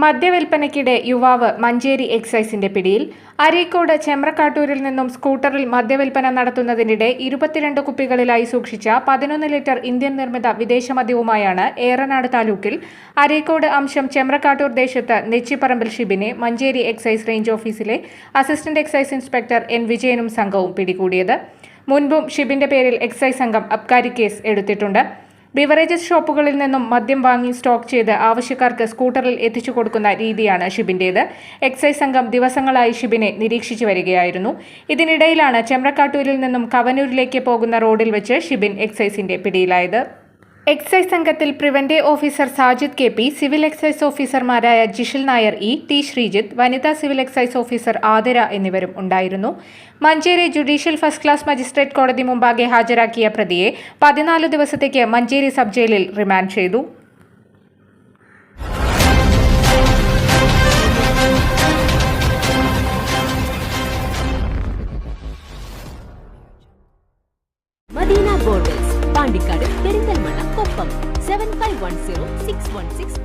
മദ്യവിൽപ്പനയ്ക്കിടെ യുവാവ് മഞ്ചേരി എക്സൈസിന്റെ പിടിയിൽ. അരീക്കോട് ചെമ്രക്കാട്ടൂരിൽ നിന്നും സ്കൂട്ടറിൽ മദ്യവിൽപ്പന നടത്തുന്നതിനിടെ ഇരുപത്തിരണ്ട് കുപ്പികളിലായി സൂക്ഷിച്ച പതിനൊന്ന് ലിറ്റർ ഇന്ത്യൻ നിർമ്മിത വിദേശ മദ്യവുമായാണ് ഏറനാട് താലൂക്കിൽ. അരീക്കോട് അംശം ചെമ്രക്കാട്ടൂർ ദേശത്ത് നെച്ചിപ്പറമ്പിൽ ഷിബിനെ മഞ്ചേരി എക്സൈസ് റേഞ്ച് ഓഫീസിലെ അസിസ്റ്റന്റ് എക്സൈസ് ഇൻസ്പെക്ടർ എൻ വിജയനും സംഘവും പിടികൂടിയത്. മുൻപും ഷിബിന്റെ പേരിൽ എക്സൈസ് സംഘം അബ്കാരി കേസ് എടുത്തിട്ടുണ്ട്. ബിവറേജസ് ഷോപ്പുകളിൽ നിന്നും മദ്യം വാങ്ങി സ്റ്റോക്ക് ചെയ്ത് ആവശ്യക്കാർക്ക് സ്കൂട്ടറിൽ എത്തിച്ചു കൊടുക്കുന്ന രീതിയാണ് ഷിബിന്റേത് എക്സൈസ് സംഘം ദിവസങ്ങളായി ഷിബിനെ നിരീക്ഷിച്ചു വരികയായിരുന്നു. ഇതിനിടയിലാണ് ചെമ്രക്കാട്ടൂരിൽ നിന്നും കവനൂരിലേക്ക് പോകുന്ന റോഡിൽ വെച്ച് ഷിബിൻ എക്സൈസിന്റെ പിടിയിലായത്. എക്സൈസ് സംഘത്തിൽ preventive officer Sajid K P civil excise ഓഫീസർമാരായ ജിഷിൽ നായർ ഇ ടി ശ്രീജിത്ത് വനിതാ സിവിൽ എക്സൈസ് ഓഫീസർ ആതിര എന്നിവരും ഉണ്ടായിരുന്നു. Manjeri judicial first class magistrate കോടതി മുമ്പാകെ ഹാജരാക്കിയ പ്രതിയെ പതിനാല് ദിവസത്തേക്ക് മഞ്ചേരി സബ് ജയിലിൽ റിമാൻഡ് ചെയ്തു. പാണ്ടിക്കാട്. 510 616